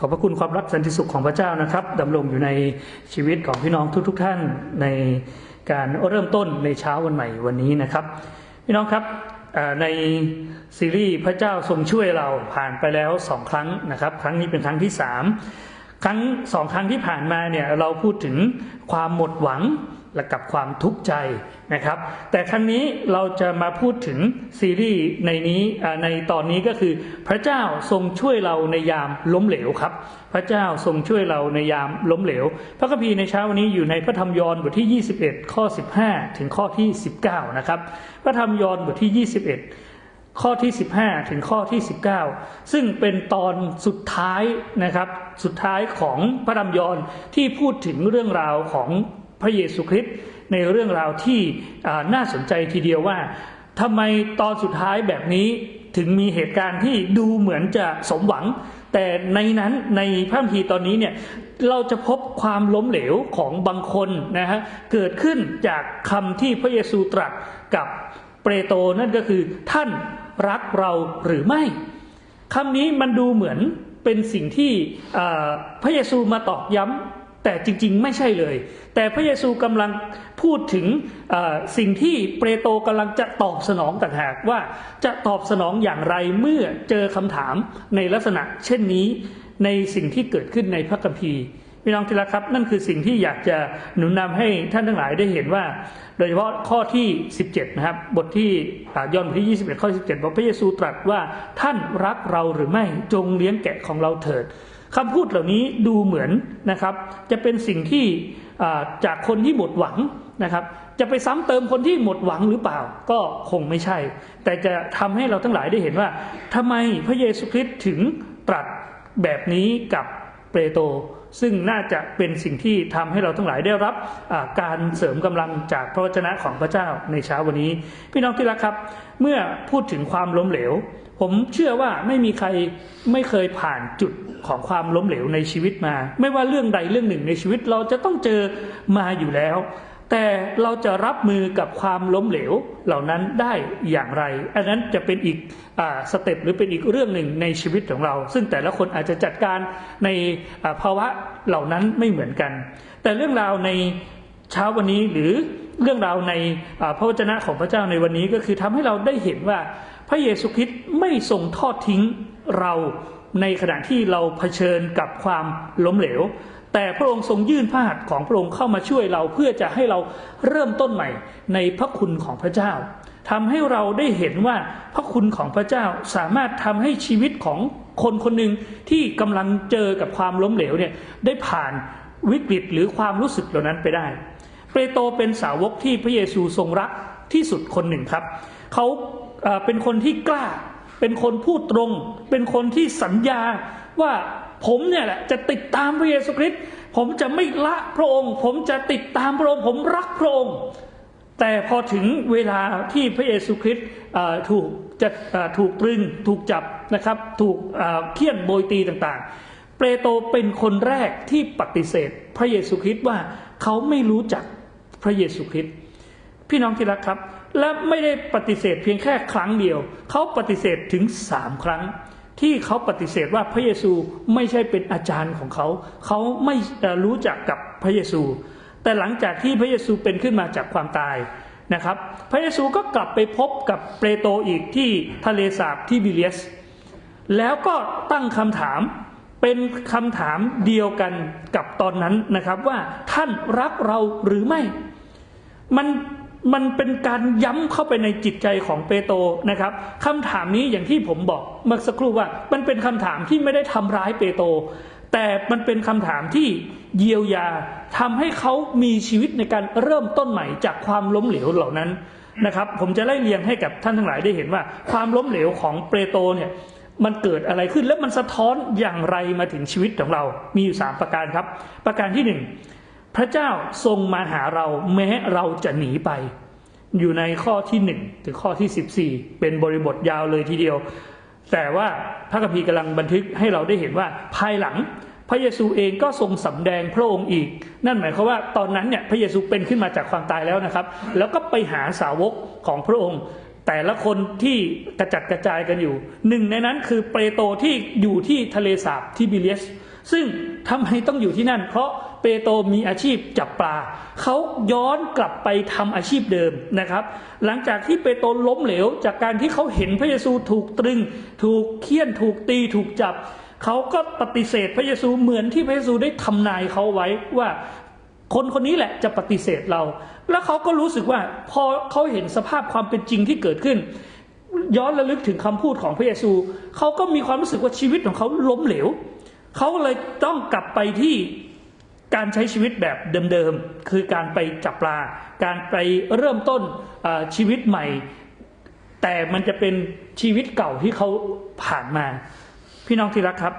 ขอบพระคุณความรักสันติสุขของพระเจ้านะครับดำรงอยู่ในชีวิตของพี่น้องทุกๆทท่านในการเริ่มต้นในเช้าวันใหม่วันนี้นะครับ พี่น้องครับในซีรีส์พระเจ้าทรงช่วยเราผ่านไปแล้วสองครั้งนะครับ ครั้งนี้เป็นครั้งที่สามครั้งสองครั้งที่ผ่านมาเนี่ยเราพูดถึงความหมดหวัง และกับความทุกข์ใจนะครับ แต่ครั้งนี้เราจะมาพูดถึงซีรีส์ในนี้ในตอนนี้ก็คือ พระเจ้าทรงช่วยเราในยามล้มเหลวครับ พระเจ้าทรงช่วยเราในยามล้มเหลว พระคัมภีร์ในเช้าวันนี้อยู่ในพระธรรมยอห์นบทที่ 21 ข้อ 15 ถึงข้อที่ 19 นะครับ พระธรรมยอห์นบทที่ 21ข้อที่ 15 ถึงข้อที่ 19 ซึ่งเป็นตอนสุดท้ายนะครับ สุดท้ายของพระธรรมยอห์นที่พูดถึงเรื่องราวของ พระเยซูคริสต์ในเรื่องราวที่น่าสนใจทีเดียวว่าทำไมตอนสุดท้ายแบบนี้ถึงมีเหตุการณ์ที่ดูเหมือนจะสมหวัง แต่ในนั้นในพระคัมภีร์ตอนนี้เนี่ยเราจะพบความล้มเหลวของบางคนนะฮะเกิดขึ้นจากคำที่พระเยซูตรัสกับเปโตรนั่นก็คือท่านรักเราหรือไม่คำนี้มันดูเหมือนเป็นสิ่งที่พระเยซูมาตอกย้ำ แต่จริงๆไม่ใช่เลย แต่พระเยซูกำลังพูดถึงสิ่งที่เปโตรกำลังจะตอบสนองต่างหากว่าจะตอบสนองอย่างไรเมื่อเจอคำถามในลักษณะ เช่นนี้ในสิ่งที่เกิดขึ้นในพระคัมภีร์พี่น้องที่รักครับนั่นคือสิ่งที่อยากจะหนุนนำให้ท่านทั้งหลายได้เห็นว่า โดยเฉพาะข้อที่ 17 นะครับ บทที่อ่ายอห์นบทที่21 ข้อ 17บอกพระเยซูตรัสว่าท่านรักเราหรือไม่จงเลี้ยงแกะของเราเถิด คำพูดเหล่านี้ดูเหมือนนะครับ จะเป็นสิ่งที่จากคนที่หมดหวังนะครับ จะไปซ้ำเติมคนที่หมดหวังหรือเปล่า ก็คงไม่ใช่ แต่จะทำให้เราทั้งหลายได้เห็นว่าทำไมพระเยซูคริสต์ถึงตรัสแบบนี้กับเปโตร ซึ่งน่าจะเป็นสิ่งที่ทำให้เราทั้งหลายได้รับการเสริมกำลังจากพระวจนะของพระเจ้าในเช้าวันนี้ พี่น้องที่รักครับ เมื่อพูดถึงความล้มเหลว ผมเชื่อว่าไม่มีใครไม่เคยผ่านจุดของความล้มเหลวในชีวิตมา ไม่ว่าเรื่องใดเรื่องหนึ่งในชีวิตเราจะต้องเจอมาอยู่แล้ว แต่เราจะรับมือกับความล้มเหลวเหล่านั้นได้อย่างไร อันนั้นจะเป็นอีกอสเต็ปหรือเป็นอีกเรื่องหนึ่งในชีวิตของเรา ซึ่งแต่ละคนอาจจะจัดการในภาวะเหล่านั้นไม่เหมือนกัน แต่เรื่องราวในเช้าวันนี้หรือเรื่องราวในพระวจนะของพระเจ้าในวันนี้ก็คือทำให้เราได้เห็นว่าพระเยซูคริสต์ไม่ทรงทอดทิ้งเราในขณะที่เราเผชิญกับความล้มเหลว แต่พระองค์ทรงยื่นพระหัตถ์ของพระองค์เข้ามาช่วยเราเพื่อจะให้เราเริ่มต้นใหม่ในพระคุณของพระเจ้าทำให้เราได้เห็นว่าพระคุณของพระเจ้าสามารถทำให้ชีวิตของคนคนหนึ่งที่กำลังเจอกับความล้มเหลวเนี่ยได้ผ่านวิกฤตหรือความรู้สึกเหล่านั้นไปได้เปโตรเป็นสาวกที่พระเยซูทรงรักที่สุดคนหนึ่งครับเขาเป็นคนที่กล้า เป็นคนพูดตรง เป็นคนที่สัญญาว่า ผมเนี่ยแหละจะติดตามพระเยซูคริสต์ผมจะไม่ละพระองค์ ผมจะติดตามพระองค์ ผมรักพระองค์ แต่พอถึงเวลาที่พระเยซูคริสต์ถูกจะถูกตรึงถูกจับนะครับถูกเอ่อเคี่ยนโบยตีต่างๆ เปโตรเป็นคนแรกที่ปฏิเสธ พระเยซูคริสต์ว่าเขาไม่รู้จักพระเยซูคริสต์พี่น้องที่รักครับ และไม่ได้ปฏิเสธเพียงแค่ครั้งเดียว เขาปฏิเสธถึงสามครั้ง ที่เขาปฏิเสธว่าพระเยซูไม่ใช่เป็นอาจารย์ของเขา เขาไม่รู้จักกับพระเยซู แต่หลังจากที่พระเยซูเป็นขึ้นมาจากความตายนะครับ พระเยซูก็กลับไปพบกับเปโตรอีกที่ทะเลสาบที่บิเลียส แล้วก็ตั้งคำถามเป็นคำถามเดียวกันกับตอนนั้นนะครับว่าท่านรักเราหรือไม่ มัน มันเป็นการย้ำเข้าไปในจิตใจของเปโตรนะครับคำถามนี้อย่างที่ผมบอกเมื่อสักครู่ว่า มันเป็นคำถามที่ไม่ได้ทำร้ายเปโตรแต่มันเป็นคำถามที่เยียวยาทำให้เขามีชีวิตในการเริ่มต้นใหม่จากความล้มเหลวเหล่านั้นนะครับผมจะไล่เรียงให้กับท่านทั้งหลายได้เห็นว่า ความล้มเหลวของเปโตรเนี่ยมันเกิดอะไรขึ้นและมันสะท้อนอย่างไรมาถึงชีวิตของเรา มีอยู่สามประการครับ ประการที่หนึ่ง พระเจ้าทรงมาหาเราแม้เราจะหนีไป อยู่ในข้อที่หนึ่งถึงข้อที่สิบสี่เป็นบริบทยาวเลยทีเดียว แต่ว่าพระคัมภีร์กำลังบันทึกให้เราได้เห็นว่าภายหลังพระเยซูเองก็ทรงสำแดงพระองค์อีก นั่นหมายความว่าตอนนั้นเนี่ยพระเยซูเป็นขึ้นมาจากความตายแล้วนะครับ แล้วก็ไปหาสาวกของพระองค์ แต่ละคนที่กระจัดกระจายกันอยู่ หนึ่งในนั้นคือเปโตรที่อยู่ที่ทะเลสาบที่บิเลียส ซึ่งทำไมต้องอยู่ที่นั่น เพราะเปโตรมีอาชีพจับปลาเขาย้อนกลับไปทำอาชีพเดิมนะครับ หลังจากที่เปโตรล้มเหลว จากการที่เขาเห็นพระเยซูถูกตรึง ถูกเคี่ยนถูกตีถูกจับเขาก็ปฏิเสธพระเยซูเหมือนที่พระเยซูได้ทำนายเขาไว้ว่าคนคนนี้แหละจะปฏิเสธเรา แล้วเขาก็รู้สึกว่าพอเขาเห็นสภาพความเป็นจริงที่เกิดขึ้น ย้อนระลึกถึงคำพูดของพระเยซู เขาก็มีความรู้สึกว่าชีวิตของเขาล้มเหลว เขาเลยต้องกลับไปที่การใช้ชีวิตแบบเดิมๆ คือการไปจับปลา การไปเริ่มต้นชีวิตใหม่ แต่มันจะเป็นชีวิตเก่าที่เขาผ่านมา พี่น้องที่รักครับ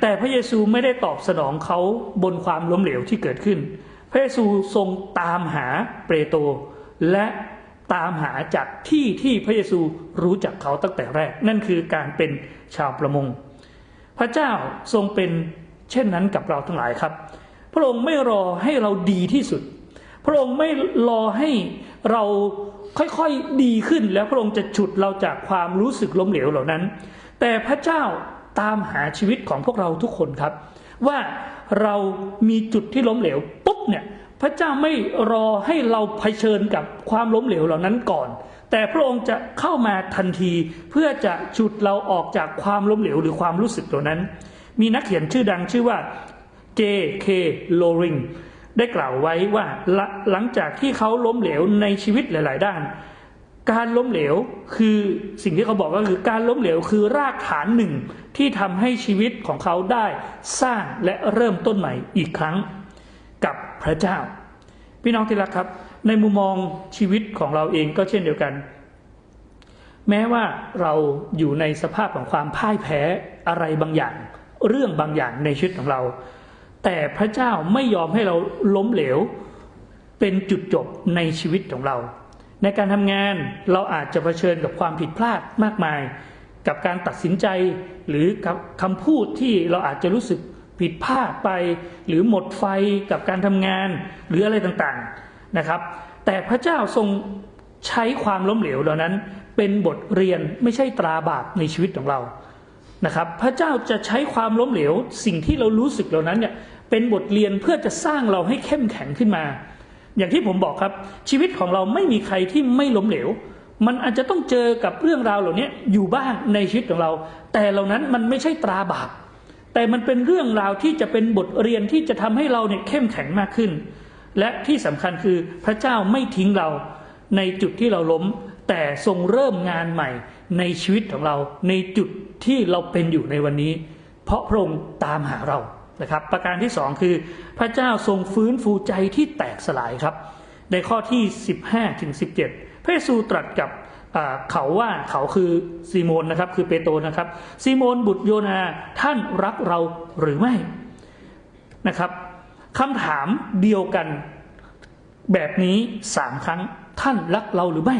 แต่พระเยซูไม่ได้ตอบสนองเขาบนความล้มเหลวที่เกิดขึ้น พระเยซูทรงตามหาเปโตรและตามหาจากที่ที่พระเยซูรู้จักเขาตั้งแต่แรก นั่นคือการเป็นชาวประมง พระเจ้าทรงเป็นเช่นนั้นกับเราทั้งหลายครับ พระองค์ไม่รอให้เราดีที่สุด พระองค์ไม่รอให้เราค่อยๆดีขึ้น แล้วพระองค์จะฉุดเราจากความรู้สึกล้มเหลวเหล่านั้น แต่พระเจ้าตามหาชีวิตของพวกเราทุกคนครับ ว่าเรามีจุดที่ล้มเหลวปุ๊บเนี่ยพระเจ้าไม่รอให้เราเผชิญกับความล้มเหลวเหล่านั้นก่อน แต่พระองค์จะเข้ามาทันทีเพื่อจะฉุดเราออกจากความล้มเหลวหรือความรู้สึกเหล่านั้น มีนักเขียนชื่อดังชื่อว่า J.K. Rowling ได้กล่าวไว้ว่าหลหลังจากที่เขาล้มเหลวในชีวิตหลาย ๆ ด้าน การล้มเหลวคือสิ่งที่เขาบอกก็คือการล้มเหลวคือรากฐานหนึ่งที่ทำให้ชีวิตของเขาได้สร้างและเริ่มต้นใหม่อีกครั้งกับพระเจ้า พี่น้องที่รักครับ ในมุมมองชีวิตของเราเองก็เช่นเดียวกัน แม้ว่าเราอยู่ในสภาพของความพ่ายแพ้อะไรบางอย่าง เรื่องบางอย่างในชีวิตของเรา แต่พระเจ้าไม่ยอมให้เราล้มเหลว เป็นจุดจบในชีวิตของเรา ในการทำงานเราอาจจะเผชิญกับความผิดพลาดมากมาย กับการตัดสินใจหรือกับคำพูดที่เราอาจจะรู้สึกผิดพลาดไป หรือหมดไฟกับการทำงาน หรืออะไรต่างๆ นะครับ แต่พระเจ้าทรงใช้ความล้มเหลวเหล่านั้น เป็นบทเรียนไม่ใช่ตราบาปในชีวิตของเรานะครับ พระเจ้าจะใช้ความล้มเหลว สิ่งที่เรารู้สึกเหล่านั้นเนี่ยเป็นบทเรียนเพื่อจะสร้างเราให้เข้มแข็งขึ้นมา อย่างที่ผมบอกครับ ชีวิตของเราไม่มีใครที่ไม่ล้มเหลว มันอาจจะต้องเจอกับเรื่องราวเหล่านี้อยู่บ้างในชีวิตของเรา แต่เหล่านั้นมันไม่ใช่ตราบาปแต่มันเป็นเรื่องราวที่จะเป็นบทเรียนที่จะทำให้เราเนี่ยเข้มแข็งมากขึ้น และที่สำคัญคือพระเจ้าไม่ทิ้งเราในจุดที่เราล้ม แต่ทรงเริ่มงานใหม่ในชีวิตของเราในจุดที่เราเป็นอยู่ในวันนี้ เพราะพระองค์ตามหาเรานะครับประการที่สองคือพระเจ้าทรงฟื้นฟูใจที่แตกสลายครับ ในข้อที่ 15ถึง17 พระเยซูตรัสกับเขาว่าเขาคือซีโมนนะครับคือเปโตรนะครับซีโมนบุตรโยนาท่านรักเราหรือไม่นะครับ คำถามเดียวกันแบบนี้สามครั้ง ท่านรักเราหรือไม่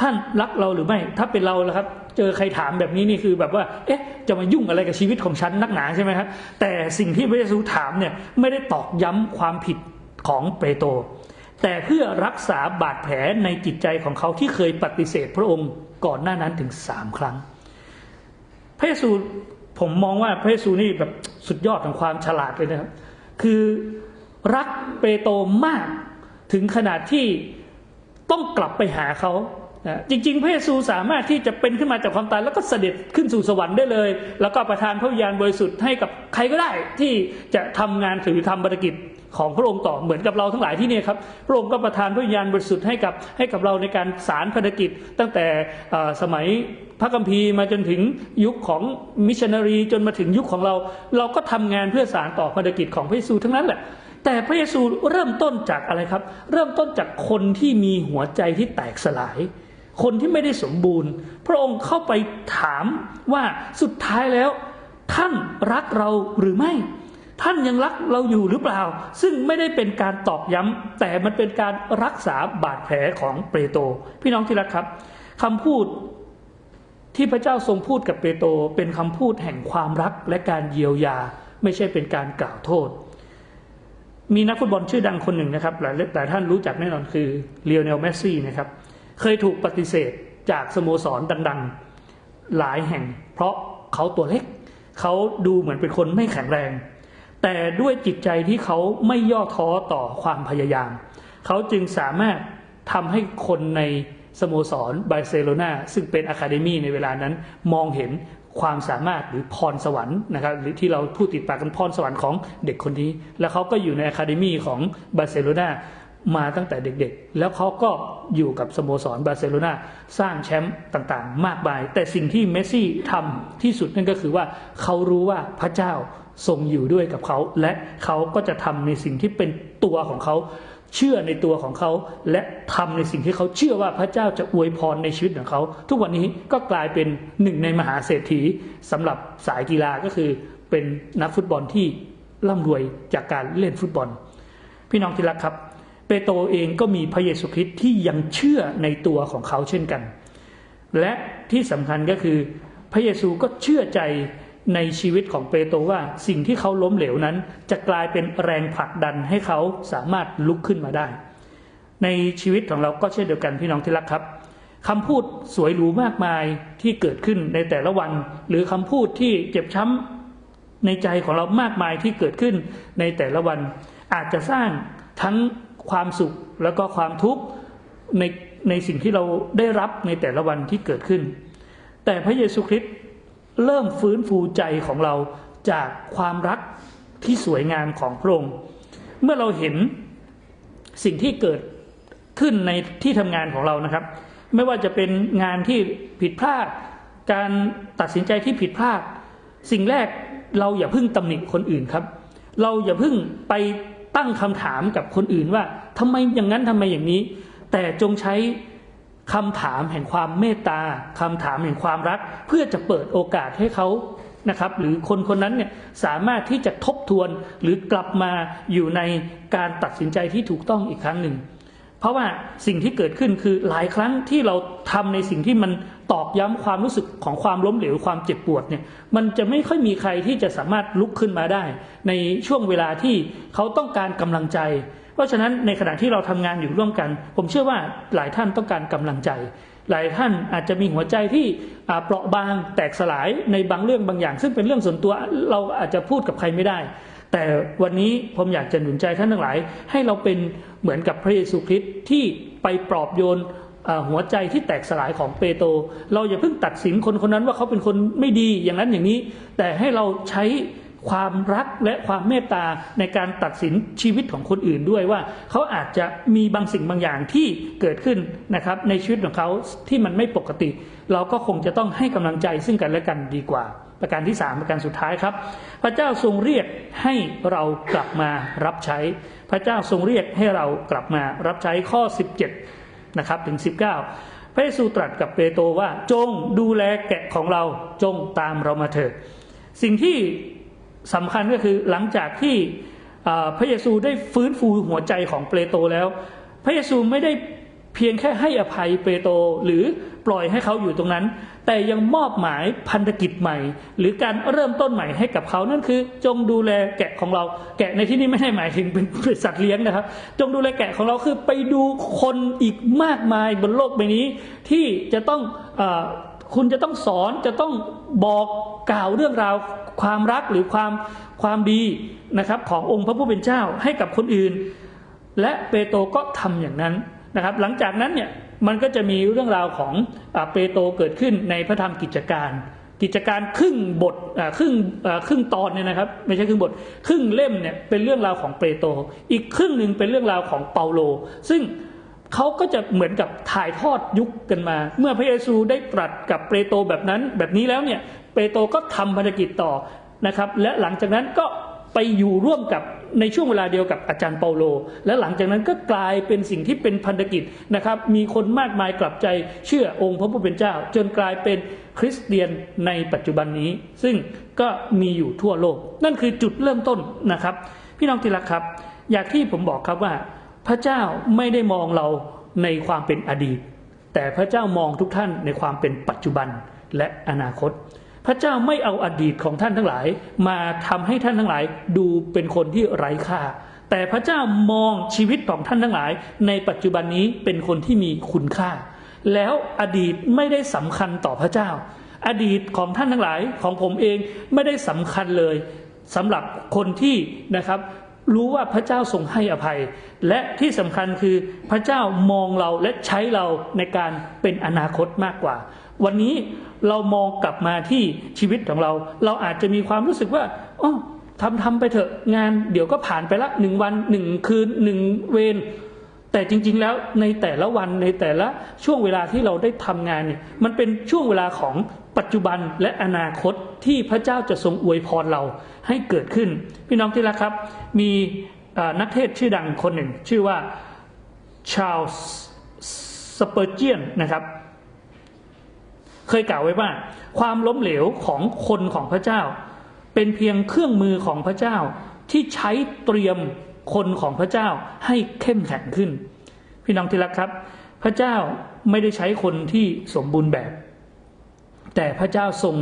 ท่านรักเราหรือไม่ ถ้าเป็นเราแล้วครับ เจอใครถามแบบนี้นี่คือแบบว่า เอ๊ะ จะมายุ่งอะไรกับชีวิตของฉันนักหนาใช่ไหมครับ แต่สิ่งที่พระเยซูถามเนี่ยไม่ได้ตอกย้ำความผิดของเปโตรแต่เพื่อรักษาบาดแผลในจิตใจของเขาที่เคยปฏิเสธพระองค์ก่อนหน้านั้นถึงสามครั้ง พระเยซูผมมองว่าพระเยซูนี่แบบสุดยอดของความฉลาดเลยนะครับ คือรักเปโตรมากถึงขนาดที่ต้องกลับไปหาเขาจริงๆ พระเยซูสามารถที่จะเป็นขึ้นมาจากความตายแล้วก็เสด็จขึ้นสู่สวรรค์ได้เลย แล้วก็ประทานพระวิญญาณบริสุทธิ์ให้กับใครก็ได้ที่จะทำงานถือทำบารกิจ ของพระองค์ต่อเหมือนกับเราทั้งหลายที่นี่ครับพระองค์ก็ประทานพระวิญญาณบริสุทธิ์ให้กับให้กับเราในการสารภารกิจ ตั้งแต่สมัยพระคัมภีร์มาจนถึงยุคของมิชชันนารีจนมาถึงยุคของเรา เราก็ทำงานเพื่อสารต่อภารกิจของพระเยซูทั้งนั้นแหละแต่พระเยซูเริ่มต้นจากอะไรครับ เริ่มต้นจากคนที่มีหัวใจที่แตกสลาย คนที่ไม่ได้สมบูรณ์ พระองค์เข้าไปถามว่าสุดท้ายแล้ว ท่านรักเราหรือไม่ ท่านยังรักเราอยู่หรือเปล่า ซึ่งไม่ได้เป็นการตอกย้ำแต่มันเป็นการรักษาบาดแผลของเปโตรพี่น้องที่รักครับคำพูดที่พระเจ้าทรงพูดกับเปโตรเป็นคำพูดแห่งความรักและการเยียวยา ไม่ใช่เป็นการกล่าวโทษ มีนักฟุตบอลชื่อดังคนหนึ่งนะครับหลายหลายท่านรู้จักแน่นอนคือเลียวเนลเมสซี่นะครับเคยถูกปฏิเสธจากสโมสรดังๆหลายแห่ง เพราะเขาตัวเล็ก เขาดูเหมือนเป็นคนไม่แข็งแรง แต่ด้วยจิตใจที่เขาไม่ย่อท้อต่อความพยายาม เขาจึงสามารถทำให้คนในสโมสรบาร์เซโลนาซึ่งเป็นอะคาเดมีในเวลานั้นมองเห็นความสามารถหรือพรสวรรค์นะครับหรือที่เราพูดติดปากกันพรสวรรค์ของเด็กคนนี้ แล้วเขาก็อยู่ในอะคาเดมีของบาร์เซโลนา มาตั้งแต่เด็กๆ แล้วเขาก็อยู่กับสโมสรบาร์เซโลนาสร้างแชมป์ต่างๆ มากมาย แต่สิ่งที่เมสซี่ทำที่สุดนั่นก็คือว่าเขารู้ว่าพระเจ้าทรงอยู่ด้วยกับเขา และเขาก็จะทำในสิ่งที่เป็นตัวของเขาเชื่อในตัวของเขา และทำในสิ่งที่เขาเชื่อว่าพระเจ้าจะอวยพรในชีวิตของเขา ทุกวันนี้ก็กลายเป็นหนึ่งในมหาเศรษฐีสำหรับสายกีฬาก็คือเป็นนักฟุตบอลที่ร่ำรวยจากการเล่นฟุตบอล พี่น้องที่รักครับ เปโตรเองก็มีพระเยซูคริสต์ที่ยังเชื่อในตัวของเขาเช่นกัน และที่สำคัญก็คือ พระเยซูก็เชื่อใจในชีวิตของเปโตรว่าสิ่งที่เขาล้มเหลวนั้น จะกลายเป็นแรงผลักดันให้เขาสามารถลุกขึ้นมาได้ ในชีวิตของเราก็เช่นเดียวกันพี่น้องที่รักครับคำพูดสวยหรูมากมายที่เกิดขึ้นในแต่ละวัน หรือคำพูดที่เจ็บช้ำในใจของเรามากมายที่เกิดขึ้นในแต่ละวัน อาจจะสร้างทั้ง ความสุขแล้วก็ความทุกข์ในในสิ่งที่เราได้รับในแต่ละวันที่เกิดขึ้น แต่พระเยซูคริสต์เริ่มฟื้นฟูใจของเราจากความรักที่สวยงามของพระองค์ เมื่อเราเห็นสิ่งที่เกิดขึ้นในที่ทำงานของเรานะครับ ไม่ว่าจะเป็นงานที่ผิดพลาด การตัดสินใจที่ผิดพลาด สิ่งแรกเราอย่าพิ่งตำหนิคนอื่นครับ เราอย่าพิ่งไป ตั้งคำถามกับคนอื่นว่าทำไมอย่างนั้นทำไมอย่างนี้ แต่จงใช้คำถามแห่งความเมตตาคำถามแห่งความรัก เพื่อจะเปิดโอกาสให้เขานะครับหรือคนคนนั้นเนี่ยสามารถที่จะทบทวนหรือกลับมาอยู่ในการตัดสินใจที่ถูกต้องอีกครั้งหนึ่ง เพราะว่าสิ่งที่เกิดขึ้นคือหลายครั้งที่เราทำในสิ่งที่มันตอกย้ำความรู้สึกของความล้มเหลวความเจ็บปวดเนี่ยมันจะไม่ค่อยมีใครที่จะสามารถลุกขึ้นมาได้ ในช่วงเวลาที่เขาต้องการกำลังใจ เพราะฉะนั้นในขณะที่เราทำงานอยู่ร่วมกัน ผมเชื่อว่าหลายท่านต้องการกำลังใจ หลายท่านอาจจะมีหัวใจที่เปราะบางแตกสลายในบางเรื่องบางอย่าง ซึ่งเป็นเรื่องส่วนตัวเราอาจจะพูดกับใครไม่ได้ แต่วันนี้ผมอยากจะหนุนใจท่านทั้งหลาย ให้เราเป็นเหมือนกับพระเยซูคริสต์ที่ไปปลอบโยนหัวใจที่แตกสลายของเปโตรเราอย่าเพิ่งตัดสินคนคนนั้นว่าเขาเป็นคนไม่ดีอย่างนั้นอย่างนี้ แต่ให้เราใช้ความรักและความเมตตาในการตัดสินชีวิตของคนอื่นด้วยว่า เขาอาจจะมีบางสิ่งบางอย่างที่เกิดขึ้นนะครับในชีวิตของเขาที่มันไม่ปกติ เราก็คงจะต้องให้กำลังใจซึ่งกันและกันดีกว่า ประการที่สามประการสุดท้ายครับ พระเจ้าทรงเรียกให้เรากลับมารับใช้ พระเจ้าทรงเรียกให้เรากลับมารับใช้ข้อ 17นะครับถึง 19 พระเยซูตรัสกับเปโตรว่าจงดูแลแกะของเราจงตามเรามาเถิดสิ่งที่สำคัญก็คือหลังจากที่พระเยซูได้ฟื้นฟูหัวใจของเปโตรแล้ว พระเยซูไม่ได้ เพียงแค่ให้อภัยเปโตรหรือปล่อยให้เขาอยู่ตรงนั้น แต่ยังมอบหมายพันธกิจใหม่ หรือการเริ่มต้นใหม่ให้กับเขานั่นคือ จงดูแลแกะของเรา แกะในที่นี้ไม่ได้หมายถึงเป็นสัตว์เลี้ยงนะครับ จงดูแลแกะของเราคือไปดูคนอีกมากมายบนโลกใบนี้ ที่จะต้องออคุณจะต้องสอนจะต้องบอกกล่าวเรื่องราวความรักหรือความความดีนะครับ ขององค์พระผู้เป็นเจ้าให้กับคนอื่น และเปโตรก็ทำอย่างนั้น นะครับหลังจากนั้นเนี่ยมันก็จะมีเรื่องราวของอเปโตรเกิดขึ้นในพระธรรมกิจการ กิจการครึ่งบทครึ่งครึ่งตอนเนี่ยนะครับไม่ใช่ครึ่งบท ครึ่งเล่มเนี่ยเป็นเรื่องราวของเปโตรอีกครึ่งหนึ่งเป็นเรื่องราวของเปาโล ซึ่งเขาก็จะเหมือนกับถ่ายทอดยุคกันมา เมื่อพระเยซูได้ตรัสกับเปโตรแบบนั้น แบบนี้แล้วเนี่ยเปโตรก็ทำภารกิจต่อนะครับและหลังจากนั้นก็ไปอยู่ร่วมกับ ในช่วงเวลาเดียวกับอาจารย์เปาโล และหลังจากนั้นก็กลายเป็นสิ่งที่เป็นพันธกิจนะครับ มีคนมากมายกลับใจเชื่อองค์พระผู้เป็นเจ้า จนกลายเป็นคริสเตียนในปัจจุบันนี้ ซึ่งก็มีอยู่ทั่วโลก นั่นคือจุดเริ่มต้นนะครับ พี่น้องที่รักครับ อยางที่ผมบอกครับว่า พระเจ้าไม่ได้มองเราในความเป็นอดีต แต่พระเจ้ามองทุกท่านในความเป็นปัจจุบันและอนาคต พระเจ้าไม่เอาอดีตของท่านทั้งหลาย มาทำให้ท่านทั้งหลายดูเป็นคนที่ไร้ค่า แต่พระเจ้ามองชีวิตของท่านทั้งหลาย ในปัจจุบันนี้เป็นคนที่มีคุณค่า แล้วอดีตไม่ได้สำคัญต่อพระเจ้า อดีตของท่านทั้งหลายของผมเองไม่ได้สำคัญเลยสำหรับคนที่นะครับรู้ว่าพระเจ้าทรงให้อภัย และที่สำคัญคือพระเจ้ามองเราและใช้เราในการเป็นอนาคตมากกว่า วันนี้เรามองกลับมาที่ชีวิตของเรา เราอาจจะมีความรู้สึกว่าอ๋อทำทำไปเถอะงานเดี๋ยวก็ผ่านไปละหนึ่งวันหนึ่งคืนหนึ่งเวรแต่จริง ๆ แล้วในแต่ละวันในแต่ละช่วงเวลาที่เราได้ทำงานเนี่ยมันเป็นช่วงเวลาของปัจจุบันและอนาคตที่พระเจ้าจะทรงอวยพรเราให้เกิดขึ้น พี่น้องที่รักครับ มีนักเทศชื่อดังคนหนึ่ง ชื่อว่าชาลส์สเปอร์เจียนนะครับ เคยกล่าวไว้ว่า ความล้มเหลวของคนของพระเจ้า เป็นเพียงเครื่องมือของพระเจ้าที่ใช้เตรียมคนของพระเจ้าให้เข้มแข็งขึ้น พี่น้องที่รักครับ พระเจ้าไม่ได้ใช้คนที่สมบูรณ์แบบ แต่พระเจ้าทรง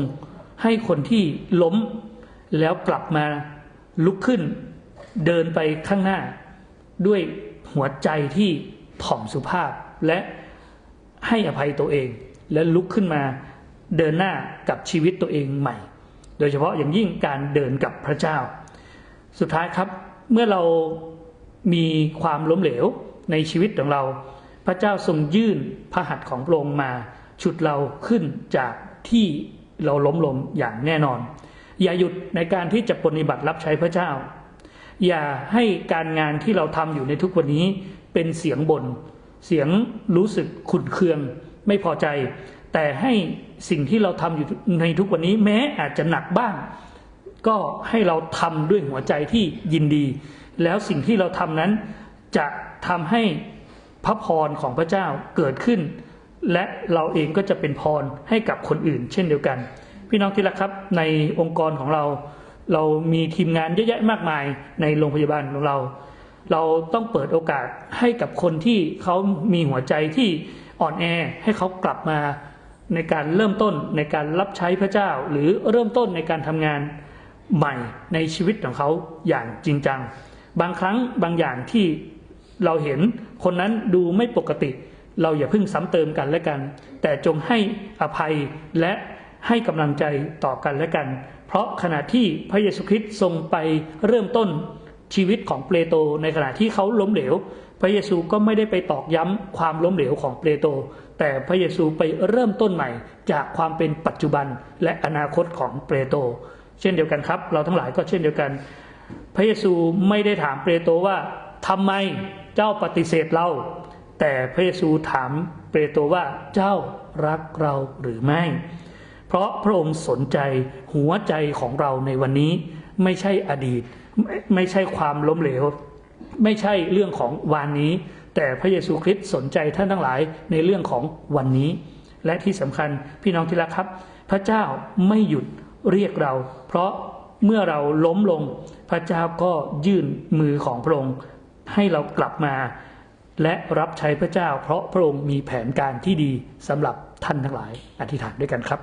ให้คนที่ล้มแล้วกลับมาลุกขึ้น เดินไปข้างหน้า ด้วยหัวใจที่ถ่อมสุภาพและให้อภัยตัวเอง และลุกขึ้นมาเดินหน้ากับชีวิตตัวเองใหม่ โดยเฉพาะอย่างยิ่งการเดินกับพระเจ้า สุดท้ายครับเมื่อเรามีความล้มเหลวในชีวิตของเรา พระเจ้าทรงยื่นพระหัตถ์ของพระองค์มา ฉุดเราขึ้นจากที่เราล้มลงอย่างแน่นอน อย่าหยุดในการที่จะปฏิบัติรับใช้พระเจ้า อย่าให้การงานที่เราทำอยู่ในทุกวันนี้เป็นเสียงบน่นเสียงรู้สึกขุนเคือง ไม่พอใจ แต่ให้สิ่งที่เราทำอยู่ในทุกวันนี้แม้อาจจะหนักบ้าง ก็ให้เราทำด้วยหัวใจที่ยินดี แล้วสิ่งที่เราทำนั้นจะทำให้พระพรของพระเจ้าเกิดขึ้น และเราเองก็จะเป็นพรให้กับคนอื่น เช่นเดียวกัน พี่น้องที่รักครับในองค์กรของเรา เรามีทีมงานเยอะแยะมากมายในโรงพยาบาลของเรา เราต้องเปิดโอกาสให้กับคนที่เขามีหัวใจที่ อ่อนแอให้เขากลับมาในการเริ่มต้นในการรับใช้พระเจ้า หรือเริ่มต้นในการทำงานใหม่ในชีวิตของเขาอย่างจริงจัง บางครั้งบางอย่างที่เราเห็นคนนั้นดูไม่ปกติ เราอย่าเพิ่งซ้ำเติมกันและกัน แต่จงให้อภัยและให้กำลังใจต่อกันและกัน เพราะขณะที่พระเยซูคริสต์ทรงไปเริ่มต้นชีวิตของเปโตรในขณะที่เขาล้มเหลว พระเยซูก็ไม่ได้ไปตอกย้ำความล้มเหลวของเปโตรแต่พระเยซูไปเริ่มต้นใหม่จากความเป็นปัจจุบันและอนาคตของเปโตรเช่นเดียวกันครับ เราทั้งหลายก็เช่นเดียวกัน พระเยซูไม่ได้ถามเปโตรว่าทำไมเจ้าปฏิเสธเรา แต่พระเยซูถามเปโตรว่าเจ้ารักเราหรือไม่ เพราะพระองค์สนใจหัวใจของเราในวันนี้ไม่ใช่อดีตไม่ไม่ใช่ความล้มเหลว ไม่ใช่เรื่องของวานนี้ แต่พระเยซูคริสต์สนใจท่านทั้งหลายในเรื่องของวันนี้ และที่สำคัญพี่น้องที่รักครับ พระเจ้าไม่หยุดเรียกเรา เพราะเมื่อเราล้มลง พระเจ้าก็ยื่นมือของพระองค์ให้เรากลับมา และรับใช้พระเจ้า เพราะพระองค์มีแผนการที่ดีสำหรับท่านทั้งหลายอธิษฐานด้วยกันครับ